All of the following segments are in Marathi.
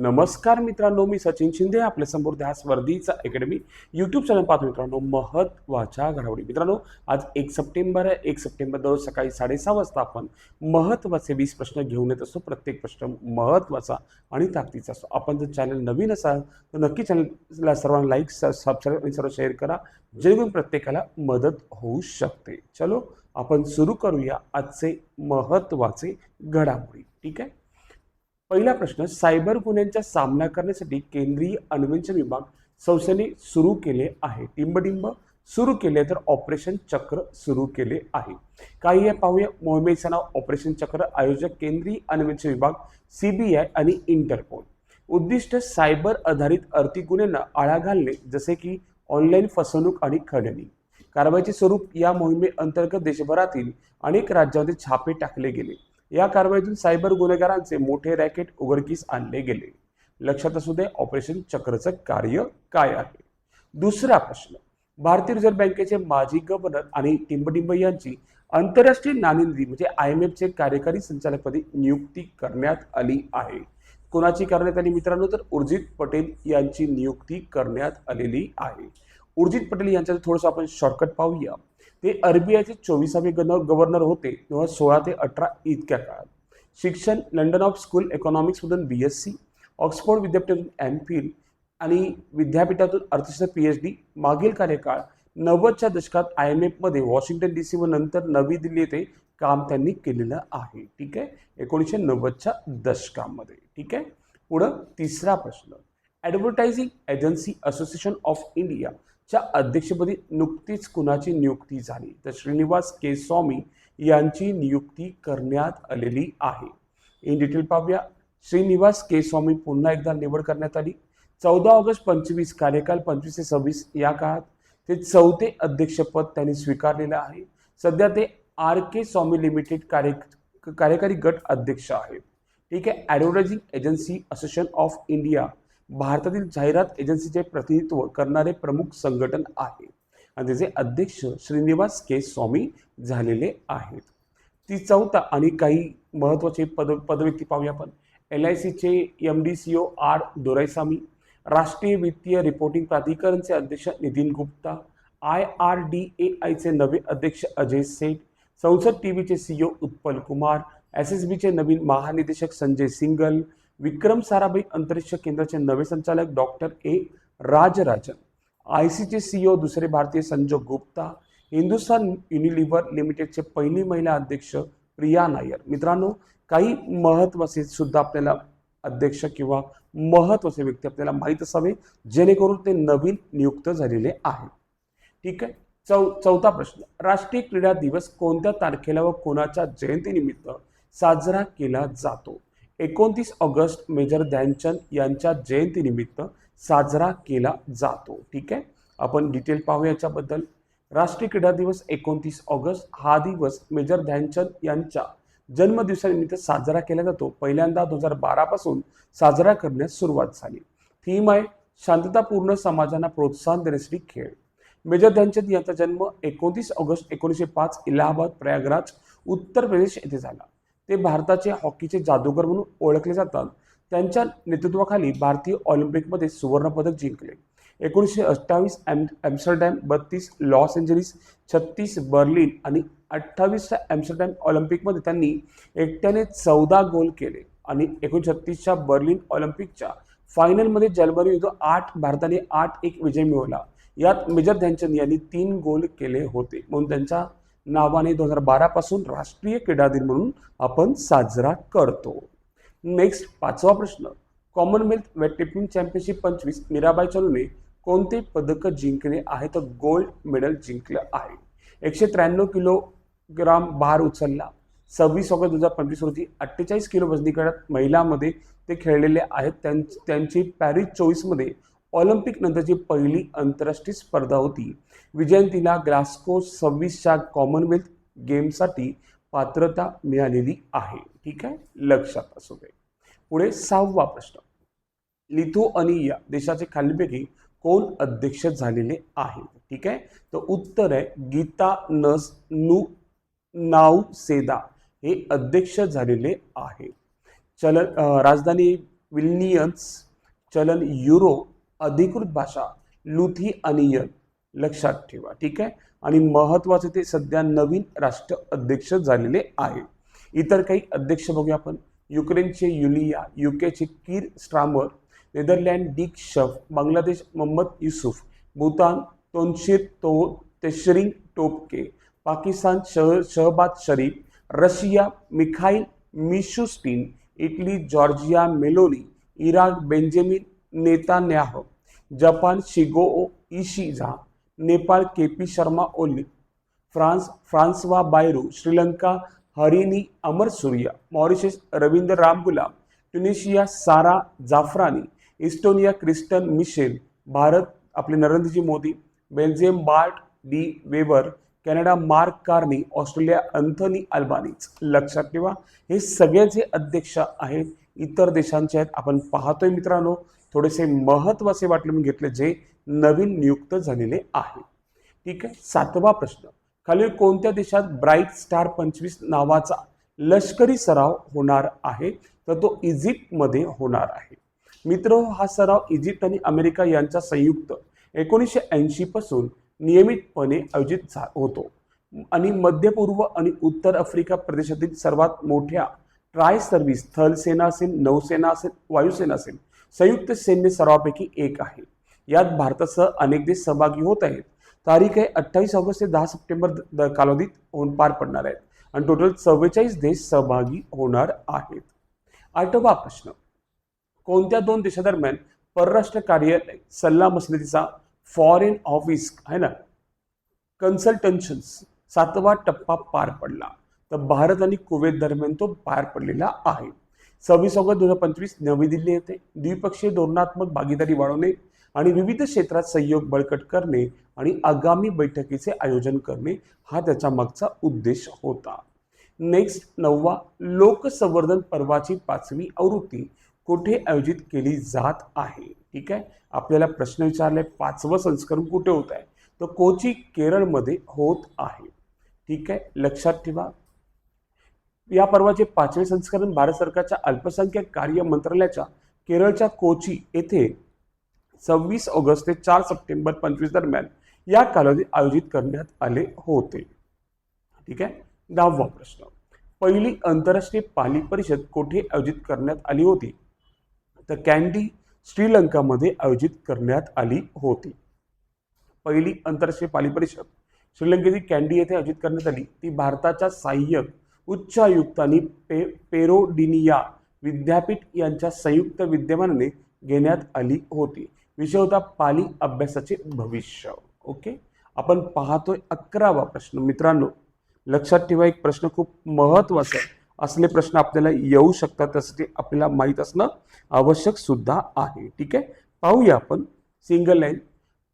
नमस्कार मित्रांनो मी सचिन शिंदे आपल्यासमोर ध्या स्पर्धीचा अकॅडमी यूट्यूब चॅनल पाहतो मित्रांनो महत्त्वाच्या घडामोडी. मित्रांनो आज एक सप्टेंबर आहे. एक सप्टेंबर दररोज सकाळी साडेसहा वाजता आपण महत्त्वाचे वीस प्रश्न घेऊन येत असतो. प्रत्येक प्रश्न महत्त्वाचा आणि ताकदीचा असतो. आपण जर चॅनल नवीन असाल तर नक्की चॅनलला सर्वांना लाईक सबस्क्राईब आणि सर्व शेअर करा. जेणेकरून प्रत्येकाला मदत होऊ शकते. चलो आपण सुरू करूया आजचे महत्त्वाचे घडामोडी. ठीक आहे? पहिला प्रश्न सायबर गुन्ह्यांचा सामना करण्यासाठी केंद्रीय अन्वेषण विभाग संस्थेने सुरू केले आहे. टिंबटिंब सुरू केले तर ऑपरेशन चक्र सुरू केले आहे. काही या पाहूया. मोहिमेचं नाव ऑपरेशन चक्र आयोजक केंद्रीय अन्वेषण विभाग सीबीआय आणि इंटरपोल. उद्दिष्ट सायबर आधारित आर्थिक गुन्ह्यांना आळा घालणे जसे की ऑनलाईन फसवणूक आणि खंडणी. कारवाईचे स्वरूप या मोहिमेअंतर्गत देशभरातील अनेक राज्यांमध्ये छापे टाकले गेले. या कारवाईतून सायबर गुन्हेगारांचे मोठे रॅकेट उघडकीस आणले गेले. लक्षात असू दे ऑपरेशन चक्रचं कार्य काय आहे? दुसरा प्रश्न भारतीय रिझर्व्ह बँकेचे माजी गव्हर्नर आणि टिंबटिंब यांची आंतरराष्ट्रीय नाणेनिधी म्हणजे आय एम एफचे कार्यकारी संचालकपदी नियुक्ती करण्यात आली आहे. कोणाची करण्यात आली? मित्रांनो तर उर्जित पटेल यांची नियुक्ती करण्यात आलेली आहे. उर्जित पटेल यांच्याचं थोडंसं आपण शॉर्टकट पाहूया. ते आरबीआयचे चोवीसावे गन- गव्हर्नर होते तेव्हा सोळा ते अठरा इतक्या काळात. शिक्षण लंडन ऑफ स्कूल इकॉनॉमिक्समधून बी एस सी ऑक्सफोर्ड विद्यापीठातून एम फिल आणि विद्यापीठातून अर्थशास्त्र पी एच डी मागील कार्यकाळ नव्वदच्या दशकात आय एम एफमध्ये वॉशिंग्टन डी सी व नंतर नवी दिल्ली येथे काम त्यांनी केलेलं आहे. ठीक आहे? एकोणीसशे नव्वदच्या दशकामध्ये. ठीक आहे? पुढं तिसरा प्रश्न. Advertising agency association of India च्या अध्यक्षपदी नुकतीच कुणाची नियुक्ती झाली? तर श्रीनिवास के. स्वामी यांची नियुक्ती करण्यात आलेली आहे. इन डिटेल पाहूया. श्रीनिवास के. स्वामी पुन्हा एकदा निवड करण्यात आली. चौदा ऑगस्ट पंचवीस कार्यकाल पंचवीस ते सव्वीस या काळात ते चौथे अध्यक्षपद त्यांनी स्वीकारलेलं आहे. सध्या ते आर के स्वामी लिमिटेड कार्य कार्यकारी गट अध्यक्ष आहेत. ठीक आहे. Advertising agency association of India भारतातील जाहिरात एजन्सीचे प्रतिनिधित्व करणारे प्रमुख संघटन आहे. आणि त्याचे अध्यक्ष श्रीनिवास के. स्वामी झालेले आहेत. ती चौथा आणि काही महत्त्वाचे पद पदव्यक्ती पाहूया आपण. एल आय सीचे M D C O R Doraiswamy राष्ट्रीय वित्तीय रिपोर्टिंग प्राधिकरणचे अध्यक्ष Nitin Gupta I R D A आयचे नवे अध्यक्ष अजय सेठ संसद T व्हीचे CEO Utpal Kumar S S बीचे नवीन महानिदेशक संजय सिंगल विक्रम साराभाई अंतरिक्ष केंद्राचे नवे संचालक डॉक्टर ए राजराजन आय सीचे सीईओ दुसरे भारतीय संजोग गुप्ता हिंदुस्थान युनिलिव्हर लिमिटेडचे पहिली महिला अध्यक्ष प्रिया नायर. मित्रांनो काही महत्त्वाचे सुद्धा आपल्याला अध्यक्ष किंवा महत्त्वाचे व्यक्ती आपल्याला माहीत असावे जेणेकरून ते नवीन नियुक्त झालेले आहे ठीक आहे? चौ चौथा प्रश्न. राष्ट्रीय क्रीडा दिवस कोणत्या तारखेला व कोणाच्या जयंतीनिमित्त साजरा केला जातो? एकोणतीस ऑगस्ट मेजर ध्यानचंद यांच्या जयंतीनिमित्त साजरा केला जातो. ठीक आहे? आपण डिटेल पाहू याच्याबद्दल. राष्ट्रीय क्रीडा दिवस एकोणतीस ऑगस्ट हा दिवस मेजर ध्यानचंद यांच्या जन्मदिवसानिमित्त साजरा केला जातो. पहिल्यांदा दोन हजार बारापासून साजरा करण्यास सुरुवात झाली. थीम आहे शांततापूर्ण समाजांना प्रोत्साहन देण्यासाठी खेळ. मेजर ध्यानचंद यांचा जन्म एकोणतीस ऑगस्ट एकोणीसशे पाच इलाहाबाद प्रयागराज उत्तर प्रदेश येथे झाला. ते भारताचे हॉकीचे जादूगर म्हणून ओळखले जातात. त्यांच्या नेतृत्वाखाली भारतीय ऑलिम्पिकमध्ये सुवर्णपदक जिंकले. एकोणीसशे अठ्ठावीस ॲम ॲम्स्टरडॅम बत्तीस लॉस एंजलिस छत्तीस बर्लिन आणि अठ्ठावीसच्या ॲम्स्टरडॅम ऑलिम्पिकमध्ये त्यांनी एकट्याने चौदा गोल केले आणि एकोणछत्तीसच्या छत्तीसच्या बर्लिन ऑलिम्पिकच्या फायनलमध्ये जर्मनी विरुद्ध आठ भारताने आठ एक विजय मिळवला. यात मेजर ध्यानचंद यांनी तीन गोल केले होते. म्हणून त्यांचा नावाने दोन हजार बारापासून राष्ट्रीय क्रीडा दिन म्हणून आपण साजरा करतो. नेक्स्ट पाचवा प्रश्न. कॉमनवेल्थ वेटलिफ्टिंग चॅम्पियनशिप पंचवीस मीराबाई चनूने कोणते पदक जिंकले आहे? तर गोल्ड मेडल जिंकलं आहे. एकशे त्र्याण्णव किलोग्राम भार उचलला. सव्वीस ऑगस्ट दोन हजार पंचवीस रोजी अठ्ठेचाळीस किलो वजनी गटात महिलामध्ये ते खेळलेले आहेत. त्यां त्यांची पॅरिस चोवीसमध्ये ऑलिम्पिक नंतरची पहिली आंतरराष्ट्रीय स्पर्धा होती. विजयंतीला ग्रास्को सव्वीसच्या कॉमनवेल्थ गेमसाठी पात्रता मिळालेली आहे. ठीक आहे? लक्षात असू दे. पुढे सहावा प्रश्न. लिथुअनिया देशाचे खालीलपैकी कोण अध्यक्ष झालेले आहे ठीक आहे? तर उत्तर आहे गीता नस नु नाऊ सेदा हे अध्यक्ष झालेले आहे चलन राजधानी विल्नियन्स चलन युरो अधिकृत भाषा लुथिअनियन लक्षात ठेवा ठीक आहे? आणि महत्त्वाचं ते सध्या नवीन राष्ट्र अध्यक्ष झालेले आहे. इतर काही अध्यक्ष बघूया आपण. युक्रेनचे Yulia युकेचे Keir Starmer Netherland Dick Schoof Bangladesh Mohammad Yusuf Bhutan तोनशीर तो तेशरिंग टोपके पाकिस्तान शह Shahbaz Sharif Russia Mikhail Mishustin Italy Giorgia Meloni Iraq Benjamin Netanyahu Japan Shigeru Ishiba Nepal K P Sharma Oli France Francois Bayrou Sri Lanka Harini Amarasuriya Mauritius Ravindra Ramgoolam Tunisia Sara Zaafrani Estonia Kristen Michal Bharat आपले Narendra ji Modi Belgium Bart De Wever Canada Mark Carney Australia Anthony Albanese. लक्षात ठेवा हे सगळे जे अध्यक्ष आहेत इतर देशांचे आहेत आपण पाहतोय मित्रांनो थोडेसे महत्त्वाचे वाटले मी घेतले जे नवीन नियुक्त झालेले आहे. ठीक आहे? सातवा प्रश्न. खालील कोणत्या देशात ब्राईट स्टार पंचवीस नावाचा लष्करी सराव होणार आहे? तर तो इजिप्तमध्ये होणार आहे. मित्र हा सराव इजिप्त आणि अमेरिका यांचा संयुक्त एकोणीसशे ऐंशी पासून नियमितपणे आयोजित झा होतो. आणि मध्य पूर्व आणि उत्तर आफ्रिका प्रदेशातील सर्वात मोठ्या ट्राय सर्व्हिस थल सेना असेल नौसेना असेल वायुसेना असेल संयुक्त सैन्य सरावापैकी एक आहे. यात भारतासह अनेक देश सहभागी होत आहेत. तारीख आहे अठ्ठावीस ऑगस्ट ते दहा सप्टेंबर द- कालावधीत होऊन पार पडणार आहेत. आणि टोटल चव्वेचाळीस देश सहभागी होणार आहेत. आठवा प्रश्न. कोणत्या दोन देशादरम्यान परराष्ट्र कार्यालय सल्ला मसलतीचा फॉरेन ऑफिस आहे ना? कन्सल्टन्शन सातवा टप्पा पार पडला. तर भारत आणि कुवेत दरम्यान तो पार पडलेला आहे. सव्वीस ऑगस्ट दोन हजार पंचवीस नवी दिल्ली येथे द्विपक्षीय धोरणात्मक भागीदारी वाढवणे आणि विविध क्षेत्रात सहयोग बळकट करणे आणि आगामी बैठकीचे आयोजन करणे हा त्याच्या मागचा उद्देश होता. नेक्स्ट नववा लोकसंवर्धन पर्वाची पाचवी आवृत्ती कुठे आयोजित केली जात आहे? ठीक आहे? आपल्याला प्रश्न विचारले पाचवं संस्करण कुठे होत आहे? तर कोची केरळमध्ये होत आहे. ठीक आहे? लक्षात ठेवा. या पर्वाचे पाचवे संस्करण भारत सरकारच्या अल्पसंख्याक कार्य मंत्रालयाच्या केरळच्या कोची येथे सव्वीस ऑगस्ट ते चार सप्टेंबर पंचवीस दरम्यान या कालावधीत आयोजित करण्यात आले होते. ठीक आहे? दहावा प्रश्न. पहिली आंतरराष्ट्रीय पाली परिषद कोठे आयोजित करण्यात आली होती? तर कॅन्डी श्रीलंकामध्ये आयोजित करण्यात आली होती. पहिली आंतरराष्ट्रीय पाली परिषद श्रीलंकेची कॅन्डी येथे आयोजित करण्यात आली. ती भारताच्या सहाय्यक उच्च आयुक्तांनी पे पेरोडिनिया विद्यापीठ यांच्या संयुक्त विद्यमानाने घेण्यात आली होती. विषय होता पाली अभ्यासाचे भविष्य. ओके आपण पाहतोय अकरावा प्रश्न. मित्रांनो लक्षात ठेवा एक प्रश्न खूप महत्त्वाचा आहे असले प्रश्न आपल्याला येऊ शकतात त्यासाठी आपल्याला माहीत असणं आवश्यक सुद्धा आहे. ठीक आहे? पाहूया आपण. सिंगल लाईन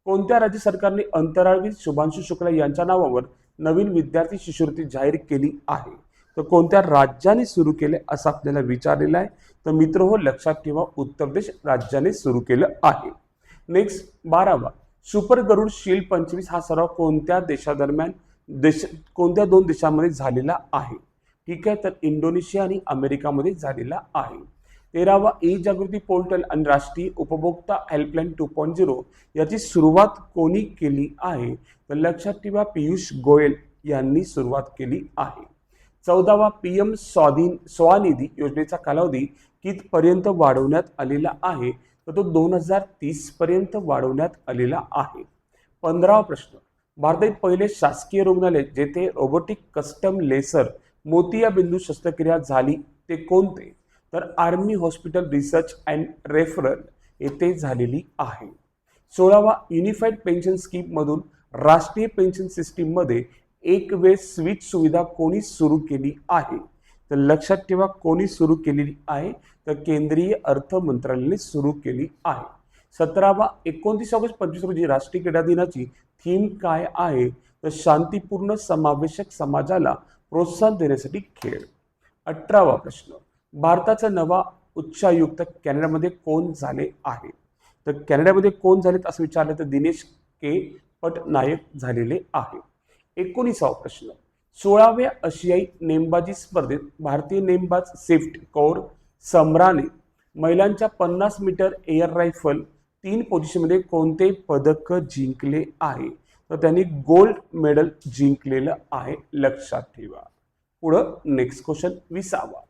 कोणत्या राज्य सरकारने अंतराळवीर शुभांशु शुक्ला यांच्या नावावर नवीन विद्यार्थी शिष्यवृत्ती जाहीर केली आहे? तर कोणत्या राज्याने सुरू केले असं आपल्याला विचारलेलं आहे? तर मित्र हो लक्षात ठेवा उत्तर प्रदेश राज्याने सुरू केलं आहे. नेक्स्ट बारावा. सुपर गरुड शील पंचवीस हा सराव कोणत्या देशादरम्यान देश कोणत्या दोन देशांमध्ये झालेला आहे? ठीक आहे तर इंडोनेशिया आणि अमेरिकामध्ये झालेला आहे. तेरावा ई जागृती पोर्टल आणि राष्ट्रीय उपभोक्ता हेल्पलाईन टू पॉईंट झिरो याची सुरुवात कोणी केली आहे? तर लक्षात ठेवा पियुष गोयल यांनी सुरुवात केली आहे. चौदावा पी एम स्वाधीन स्वनिधी योजनेचा कालावधी कितपर्यंत वाढवण्यात आलेला आहे? तर तो दोन हजार तीसपर्यंत वाढवण्यात आलेला आहे. पंधरावा प्रश्न. भारतातील पहिले शासकीय रुग्णालय जेथे रोबोटिक कस्टम लेसर मोतियाबिंदू शस्त्रक्रिया झाली ते कोणते? तर army hospital research and referral येथे झालेली आहे. सोळावा युनिफाईड पेन्शन स्कीममधून राष्ट्रीय पेन्शन सिस्टीममध्ये एक वेळ स्विच सुविधा कोणी सुरू केली आहे? तर लक्षात ठेवा कोणी सुरू केलेली आहे? तर केंद्रीय अर्थ मंत्रालयाने सुरू केली आहे. सतरावा एकोणतीस ऑगस्ट पंचवीस रोजी राष्ट्रीय क्रीडा दिनाची थीम काय आहे? तर शांतीपूर्ण समावेशक समाजाला प्रोत्साहन देण्यासाठी खेळ. अठरावा प्रश्न भारताचा नवा उच्चायुक्त कॅनडामध्ये कोण झाले आहे? तर कॅनडामध्ये कोण झालेत असं विचारलं तर दिनेश के. पटनायक झालेले आहे. एकोणीसावा प्रश्न सोळाव्या आशियाई नेमबाजी स्पर्धेत भारतीय नेमबाज सेफ्ट कौर सम्राने महिलांच्या पन्नास मीटर एअर रायफल तीन पोझिशनमध्ये कोणते पदक जिंकले आहे? तर त्यांनी गोल्ड मेडल जिंकलेलं आहे लक्षात ठेवा. पुढं नेक्स्ट क्वेश्चन विसावा.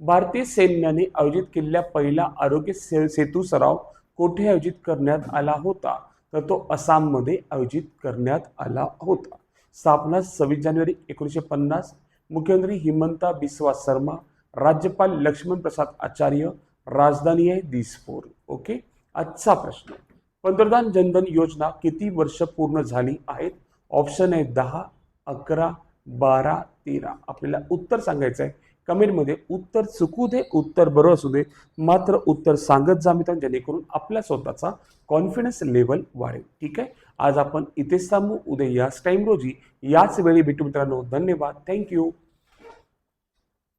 भारतीय सैन्याने आयोजित केलेला पहिला आरोग्य से- सेतू सराव कोठे आयोजित करण्यात आला होता? तर तो आसाममध्ये आयोजित करण्यात आला होता. स्थापना सव्वीस जानेवारी एकोणीसशे पन्नास. मुख्यमंत्री हिमंता बिस्वा शर्मा राज्यपाल लक्ष्मण प्रसाद आचार्य राजधानी आहे दिसपूर. ओके आजचा प्रश्न. पंतप्रधान जनधन योजना किती वर्ष पूर्ण झाली आहेत? ऑप्शन आहे दहा अकरा बारा तेरा. आपल्याला उत्तर सांगायचं आहे कमेंटमध्ये उत्तर चुकू दे उत्तर बरोबर असू दे. मात्र उत्तर सांगत जा मित्रांनो जेणेकरून आपल्या स्वतःचा कॉन्फिडन्स लेवल वाढेल. ठीक आहे? आज आपण इथेच थांबू. उद्या याच टाईम रोजी याच वेळी भेटू मित्रांनो. धन्यवाद. थँक्यू